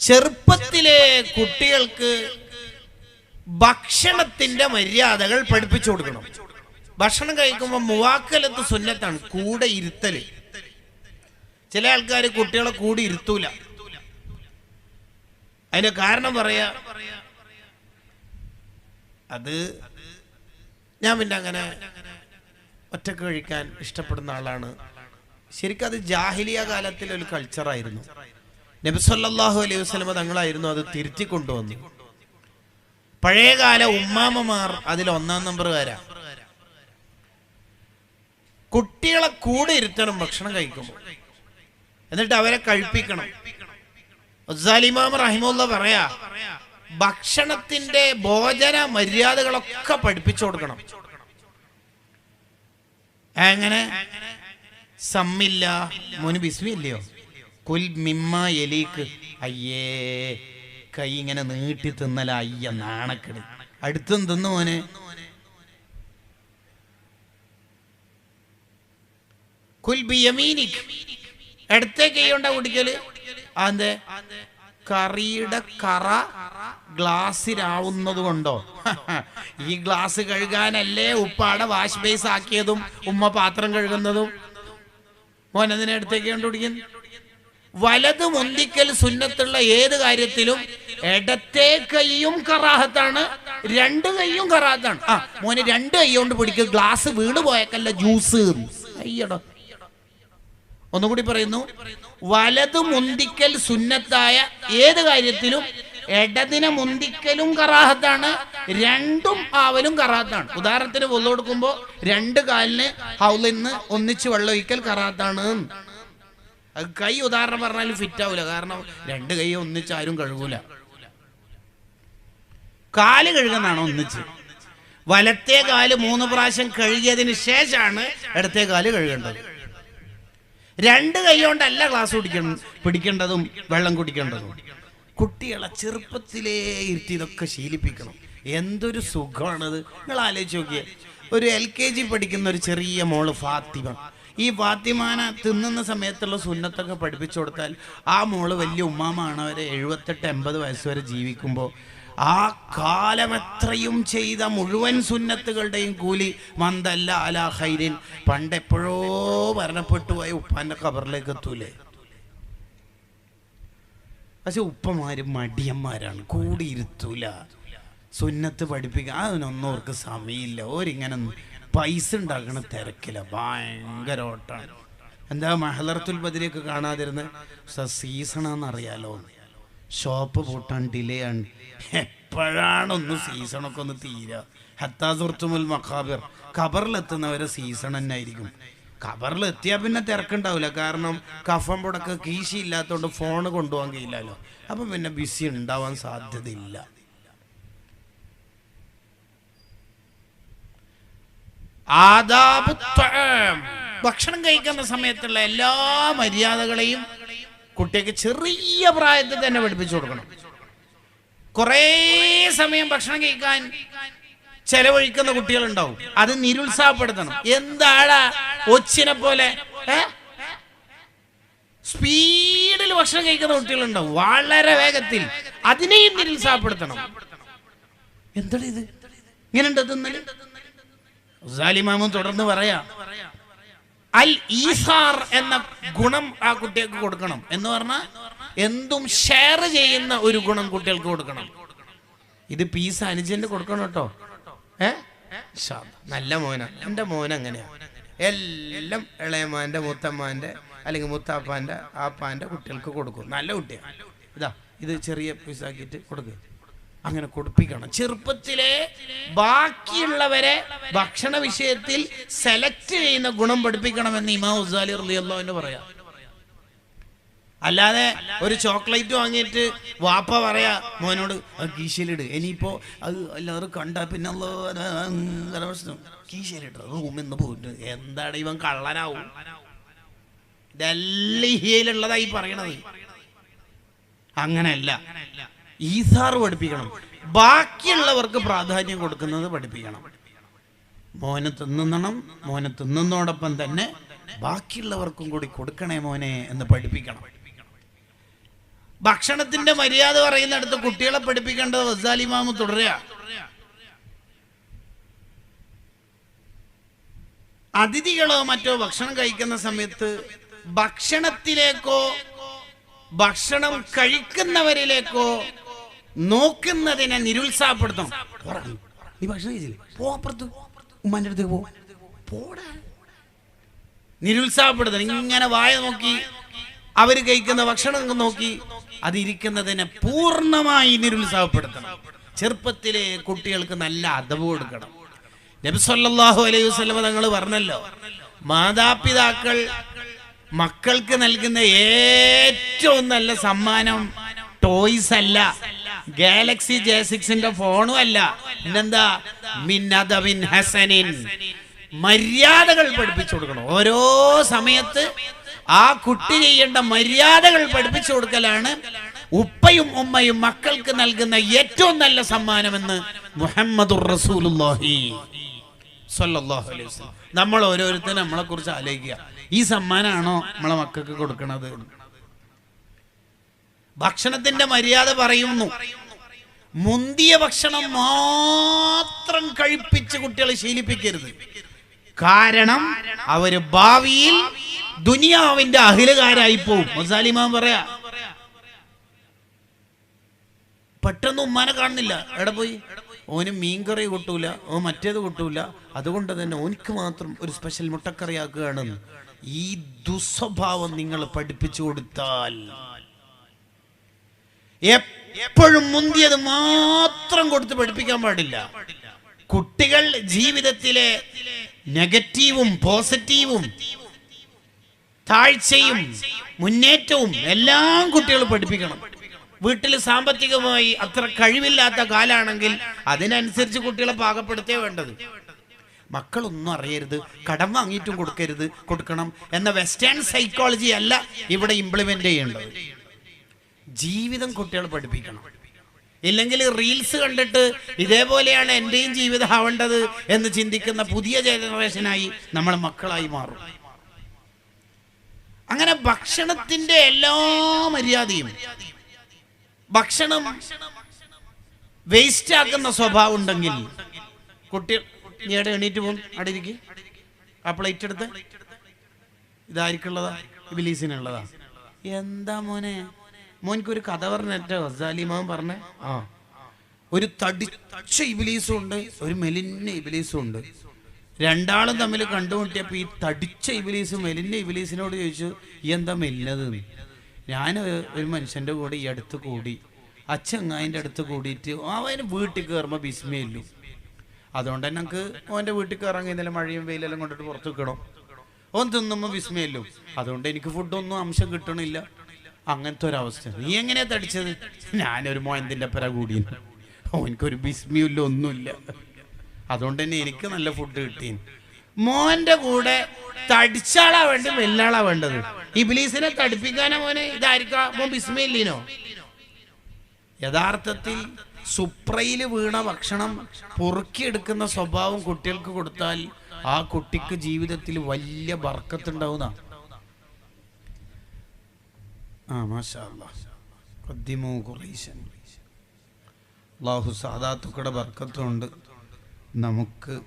ചെറുപ്പത്തിലെ കുട്ടികൾക്ക് ഭക്ഷണത്തിന്റെ മര്യാദകൾ പഠിപ്പിച്ചു കൊടുക്കണം. ഭക്ഷണം കഴിക്കുമ്പോൾ മുവാക്കലത്ത് സുന്നത്താണ് കൂടെ ഇരുത്തൽ. ചില ആൾക്കാർ കുട്ടികളെ കൂടി ഇരുത്തൂല. അതിന്റെ കാരണം പറയാ അത് ഞാൻ പിന്നെ അങ്ങനെ ഒറ്റയ്ക്ക് കഴിക്കാൻ ഇഷ്ടപ്പെടുന്ന ആളാണ്. ശരിക്കും അത് ജാഹിലിയ കാലത്തിലെ ഒരു കൾച്ചറായിരുന്നു നബിസല്ലാഹു അലൈഹി വസ്ലമ തങ്ങളായിരുന്നു അത് തിരുത്തി കൊണ്ടുവന്നു പഴയകാല ഉമ്മാമ്മമാർ അതിൽ ഒന്നാം നമ്പർ നമ്പറുകാരാ. കുട്ടികളെ കൂടെ ഇരുത്തണം ഭക്ഷണം കഴിക്കുമ്പോൾ. എന്നിട്ട് അവരെ കഴിപ്പിക്കണം. ഇമാം റഹിമുള്ള പറയാ ഭക്ഷണത്തിന്റെ ഭോജന മര്യാദകളൊക്കെ പഠിപ്പിച്ചു കൊടുക്കണം. എങ്ങനെ? സമ്മില്ല. മോന് ബിസ്മില്ലയോ? കുൽ മിമ്മ എലീക്ക്. അയ്യേ കൈ ഇങ്ങനെ നീട്ടി തിന്നല അയ്യ നാണക്കെട്. അടുത്തും തിന്നു മോനെ. ഇടത്തെ കൈ കുടിക്കൽ? അതെ കറിയുടെ കറ ഗ്ലാസ്സിലാവുന്നത് കൊണ്ടോ? ഈ ഗ്ലാസ് കഴുകാനല്ലേ ഉപ്പാടെ വാഷ് ബേസ് ആക്കിയതും ഉമ്മ പാത്രം കഴുകുന്നതും? മോൻ അതിനെ അടുത്തേക്ക് കണ്ടുപിടിക്കുന്നു വലത് മുന്തിക്കൽ സുന്നത്തുള്ള ഏത് കാര്യത്തിലും ഇടത്തെ കൈയും കറാഹത്താണ് രണ്ട് കൈയും കറാഹത്താണ്. ആ മോനെ രണ്ട് കൈ കൊണ്ട് പിടിക്കുക ഗ്ലാസ് വീണ് പോയേക്കല്ല ജ്യൂസ് അയ്യടോ. ഒന്നുകൂടി പറയുന്നു. വലത് മുന്തിക്കൽ സുന്നത്തായ ഏത് കാര്യത്തിലും ഇടതിനെ മുന്തിക്കലും കറാഹത്താണ് രണ്ടും ആവലും കറാഹത്താണ്. ഉദാഹരണത്തിന് പൊതു കൊടുക്കുമ്പോൾ രണ്ട് കാലിന് ഹൗലിന്ന് ഒന്നിച്ച് വെള്ളം ഒഴിക്കൽ കറാഹത്താണ്. അത് കൈ ഉദാഹരണം പറഞ്ഞാലും ഫിറ്റ് ആവൂല. കാരണം രണ്ട് കൈ ഒന്നിച്ച് ആരും കഴുകൂല. കാൽ കഴുകുന്നതാണ് ഒന്നിച്ച്. വലത്തെ കാൽ മൂന്ന് പ്രാവശ്യം കഴുകിയതിന് ശേഷമാണ് ഇടത്തെ കാൽ കഴുകേണ്ടത്. രണ്ട് കൈ കൊണ്ടല്ല ക്ലാസ് കുടിക്കണം പിടിക്കേണ്ടതും വെള്ളം കുടിക്കേണ്ടതും. കുട്ടികളെ ചെറുപ്പത്തിലേ ഇരുത്തി ഇതൊക്കെ ശീലിപ്പിക്കണം. എന്തൊരു സുഖമാണത്. നിങ്ങൾ ആലോചിച്ച് നോക്കിയേ. ഒരു എൽ കെ ജി പഠിക്കുന്ന ഒരു ചെറിയ മോൾ ഫാത്തിമ. ഈ ഫാത്തിമാന തിന്നുന്ന സമയത്തുള്ള സുന്നത്തൊക്കെ പഠിപ്പിച്ചു കൊടുത്താൽ ആ മോൾ വലിയ ഉമ്മാമാണ്. അവരെ എഴുപത്തെട്ട് എൺപത് വയസ്സ് വരെ ജീവിക്കുമ്പോൾ ആ കാലമെത്രയും ചെയ്ത മുഴുവൻ സുന്നത്തുകളുടെയും കൂലി മന്ദല്ല അല ഹൈരിൻ പണ്ടെപ്പോഴോ മരണപ്പെട്ടു പോയ ഉപ്പാന്റെ കബറിലേക്ക് എത്തൂലേ? പക്ഷെ ഉപ്പമാര് മടിയന്മാരാണ്. കൂടിയിരുത്തൂല. സുന്നത്ത് പഠിപ്പിക്കാൻ അതിനൊന്നും അവർക്ക് സമയമില്ല. ഓരിങ്ങനെ പൈസ ഉണ്ടാക്കണ തിരക്കില്ല ഭയങ്കര ഓട്ടാണ്. എന്താ മഹലർത്തുൽ ബദിലേക്ക് കാണാതിരുന്നത് സീസണാന്നറിയാലോ. ഷോപ്പ് പൂട്ടാൻ ഡിലേ ആണ് എപ്പോഴാണ് ഒന്ന് സീസണൊക്കെ ഒന്ന് തീരുക ഹത്താസുർത്തുമുൽ മഖാബിർ. ഖബറിലെത്തുന്നവരെ സീസൺ തന്നെ ആയിരിക്കും ഖബറിലെത്തിയാൽ പിന്നെ തിരക്കുണ്ടാവില്ല കാരണം കഫം പുടക്ക് കീശി ഇല്ലാത്തതുകൊണ്ട് ഫോൺ കൊണ്ടുപോകാൻ കഴിയില്ലല്ലോ. അപ്പം പിന്നെ ബിസി ഉണ്ടാവാൻ സാധ്യതയില്ല. ഭക്ഷണം കഴിക്കുന്ന സമയത്തുള്ള എല്ലാ മര്യാദകളെയും കുട്ടിക്ക് ചെറിയ പ്രായത്തിൽ തന്നെ പഠിപ്പിച്ചു കൊടുക്കണം. കുറേ സമയം ഭക്ഷണം കഴിക്കാൻ ചെലവഴിക്കുന്ന കുട്ടികളുണ്ടാവും. അത് നിരുത്സാഹപ്പെടുത്തണം. എന്താടാ ഒച്ചിനെ പോലെ സ്പീഡിൽ ഭക്ഷണം കഴിക്കുന്ന കുട്ടികളുണ്ടാവും. വളരെ വേഗത്തിൽ അതിനെയും നിരുത്സാഹപ്പെടുത്തണം. എന്താണ് ഇത്? ഇങ്ങനെ ഉണ്ട് തിന്നൽ? സാലിമാമും തുടർന്ന് പറയാ അൽ ഈസാർ എന്ന ഗുണം ആ കുട്ടികൾക്ക് കൊടുക്കണം എന്ന് പറഞ്ഞാൽ എന്തും ഷെയർ ചെയ്യുന്ന ഒരു ഗുണം കുട്ടികൾക്ക് കൊടുക്കണം. ഇത് പീസ് അനുജന് കൊടുക്കണം കേട്ടോ. ഏ? ഷാ, നല്ല മോന. എന്റെ മോൻ അങ്ങനെയാ. എല്ലാം ഇളയമാന്റെ മുത്തമ്മാന്റെ അല്ലെങ്കിൽ മുത്താപ്പാന്റെ ആപ്പാന്റെ കുട്ടികൾക്ക് കൊടുക്കും. നല്ല കുട്ടിയാ. ഇതാ ഇത് ചെറിയ പീസാക്കിയിട്ട് കൊടുക്കുക അങ്ങനെ കൊടുപ്പിക്കണം. ചെറുപ്പത്തിലെ ബാക്കിയുള്ളവരെ ഭക്ഷണ വിഷയത്തിൽ സെലക്ട് ചെയ്യുന്ന ഗുണം പഠിപ്പിക്കണമെന്ന് ഇമാം ഉസാലി അൻഹു പറയാം. അല്ലാതെ ഒരു ചോക്ലേറ്റ് വാങ്ങിയിട്ട് വാപ്പ പറയാ മോനോട് "അത് കീശയിലിട്. ഇനിയിപ്പോ അത് എല്ലാവരും കണ്ട പിന്നെ പ്രശ്നം. കീശയിലിട്ട് റൂമിൽ പോയിട്ട് എന്താണ് ഇവൻ കള്ളനാവും? ഡൽഹിയിലുള്ളതായി പറയണത്. അങ്ങനെയല്ല. ഈസാർ പഠിപ്പിക്കണം. ബാക്കിയുള്ളവർക്ക് പ്രാധാന്യം കൊടുക്കുന്നത് പഠിപ്പിക്കണം. മോനെ തിന്നണം മോനെ തിന്നുന്നതോടൊപ്പം തന്നെ ബാക്കിയുള്ളവർക്കും കൂടി കൊടുക്കണേ മോനെ എന്ന് പഠിപ്പിക്കണം. ഭക്ഷണത്തിന്റെ മര്യാദ പറയുന്നിടത്ത് കുട്ടികളെ പഠിപ്പിക്കേണ്ടത് വസാലിമാമ് തുടരുക. അതിഥികളോ മറ്റോ ഭക്ഷണം കഴിക്കുന്ന സമയത്ത് ഭക്ഷണത്തിലേക്കോ ഭക്ഷണം കഴിക്കുന്നവരിലേക്കോ നോക്കുന്നതിനെ നിരുത്സാഹപ്പെടുത്തണം. പോടാ. നീ. ഭക്ഷണം കഴിച്ചില്ലേ? പോ അപ്പുറത്ത്. ഉമ്മാന്റെ അടുത്തേക്ക് പോ. പോടാ. നിരുത്സാഹപ്പെടുത്തണം. ഇങ്ങനെ വായ നോക്കി അവർ കഴിക്കുന്ന ഭക്ഷണം നോക്കി അതിരിക്കുന്നതിനെ പൂർണമായി നിരുത്സാഹപ്പെടുത്തണം. ചെറുപ്പത്തിലെ കുട്ടികൾക്ക് നല്ല അതവ് കൊടുക്കണം. നബിസ്വല്ലാഹു അലൈഹി വസ്ലമ തങ്ങൾ പറഞ്ഞല്ലോ മാതാപിതാക്കൾ മക്കൾക്ക് നൽകുന്ന ഏറ്റവും നല്ല സമ്മാനം ടോയ്സ് അല്ല. ഗാലക്സി ജെ സിക്സിന്റെ ഫോണും അല്ല. പിന്നെന്താ? മിന്നദബിൻ ഹസനിൻ. മര്യാദകൾ പഠിപ്പിച്ചു കൊടുക്കണം. ഓരോ സമയത്ത് ആ കുട്ടി ചെയ്യേണ്ട മര്യാദകൾ പഠിപ്പിച്ചു കൊടുക്കലാണ് ഉപ്പയും ഉമ്മയും മക്കൾക്ക് നൽകുന്ന ഏറ്റവും നല്ല സമ്മാനമെന്ന് മുഹമ്മദുർ റസൂലുള്ളാഹി അലൈഹി വസല്ലം. നമ്മൾ ഓരോരുത്തരും നമ്മളെ കുറിച്ച് ആലോചിക്കുക. ഈ സമ്മാനമാണോ നമ്മളെ മക്കൾക്ക് കൊടുക്കണത്? ഭക്ഷണത്തിന്റെ മര്യാദ പറയുന്നു. മുന്തിയ ഭക്ഷണം മാത്രം കഴിപ്പിച്ച് കുട്ടികളെ ശീലിപ്പിക്കരുത്. കാരണം അവർ ഭാവിയിൽ ദുനിയാവിന്റെ അഖിലകാരായി പോവും. മുസാലിമാൻ പറയാ പെട്ടെന്ന് ഉമ്മാനെ കാണുന്നില്ല. എവിടെ പോയി? ഓന് മീൻകറി കൂട്ടൂല ഓ മറ്റേത് കൂട്ടൂല. അതുകൊണ്ട് തന്നെ ഓനിക്ക് മാത്രം ഒരു സ്പെഷ്യൽ മുട്ടക്കറിയാക്കുകയാണ് ഈ ദുസ്വഭാവം നിങ്ങൾ പഠിപ്പിച്ചു കൊടുത്താൽ എപ്പോഴും മുന്തിയത് മാത്രം കൊടുത്ത് പഠിപ്പിക്കാൻ പാടില്ല. കുട്ടികൾ ജീവിതത്തിലെ നെഗറ്റീവും പോസിറ്റീവും താഴ്ചയും മുന്നേറ്റവും എല്ലാം കുട്ടികൾ പഠിപ്പിക്കണം. വീട്ടിൽ സാമ്പത്തികമായി അത്ര കഴിവില്ലാത്ത കാലാണെങ്കിൽ അതിനനുസരിച്ച് കുട്ടികളെ പാകപ്പെടുത്തേ വേണ്ടത്. മക്കളൊന്നും അറിയരുത്. കടം വാങ്ങിയിട്ടും കൊടുക്കരുത്. കൊടുക്കണം എന്ന വെസ്റ്റേൺ സൈക്കോളജി അല്ല ഇവിടെ ഇംപ്ലിമെന്റ് ചെയ്യേണ്ടത്. ജീവിതം കുട്ടികൾ പഠിപ്പിക്കണം. ഇല്ലെങ്കിൽ റീൽസ് കണ്ടിട്ട് ഇതേപോലെയാണ് എന്റെയും ജീവിതം ആവേണ്ടത് എന്ന് ചിന്തിക്കുന്ന പുതിയ ജനറേഷനായി നമ്മൾ മക്കളായി മാറും. അങ്ങനെ ഭക്ഷണത്തിന്റെ എല്ലാ മര്യാദയും ഭക്ഷണം വേസ്റ്റ് ആക്കുന്ന സ്വഭാവം ഉണ്ടെങ്കിൽ കുട്ടി നീ എണീറ്റ് പോകും? അവിടെ ഇരിക്ക്. ആ പ്ലേറ്റ് എടുത്ത്. ഇതായിരിക്കുള്ളതാ. ബിലീസിനുള്ളതാ എന്താ മോനെ? മോനിക്ക് ഒരു കഥ പറഞ്ഞോ സലീമാൻ പറഞ്ഞേ. ആ. ഒരു തടിച്ച ഇബിലീസും ഉണ്ട് ഒരു മെലിഞ്ഞ ഇബിലീസും ഉണ്ട്. രണ്ടാളും തമ്മിൽ കണ്ടുമുട്ടിയപ്പോ ഈ തടിച്ച ഇബിലീസ് മെലിഞ്ഞ ഇബിലീസിനോട് ചോദിച്ചു ഈ എന്താ മെലിഞ്ഞത്? ഞാൻ ഒരു മനുഷ്യന്റെ കൂടെ ഈ അടുത്ത് കൂടി അച്ഛങ്ങായിന്റെ അടുത്ത് കൂടിയിട്ട് അവന് വീട്ടിൽ കയറുമ്പോൾ ബിസ്മയില്ലു അതുകൊണ്ട് തന്നെ നമുക്ക് ഓന്റെ വീട്ടിൽ കയറാൻ കഴിഞ്ഞാലും മഴയും വെയിലെല്ലാം കൊണ്ടിട്ട് പുറത്ത് വെക്കണം ഓൻ തിന്നുമ്പോൾ വിസ്മയല്ലോ അതുകൊണ്ട് എനിക്ക് ഫുഡൊന്നും അംശം കിട്ടണില്ല. അങ്ങനത്തെ ഒരവസ്ഥ നീ എങ്ങനെയാ തടിച്ചത്? ഞാനൊരു മോയന്തിന്റെ പിറ കൂടി ഓനിക്കൊരു ബിസ്മിയില്ല ഒന്നുമില്ല. അതുകൊണ്ട് തന്നെ എനിക്ക് നല്ല ഫുഡ് കിട്ടി മോന്റെ കൂടെ തടിച്ചാളാ വേണ്ടത് വെല്ലാളാ വേണ്ടത്. ഇബിലീസിനെ തടിപ്പിക്കാനോ മോനെ? ഇതായിരിക്കാം? മോൻ യഥാർത്ഥത്തിൽ സുപ്രയിൽ വീണ ഭക്ഷണം പൊറുക്കിയെടുക്കുന്ന സ്വഭാവം കുട്ടികൾക്ക് കൊടുത്താൽ ആ കുട്ടിക്ക് ജീവിതത്തിൽ വലിയ ബർക്കത്തുണ്ടാവുന്ന. അള്ളാഹു സാദാത്തുക്കളുടെ ബർക്കത്തുണ്ട്. നമുക്ക്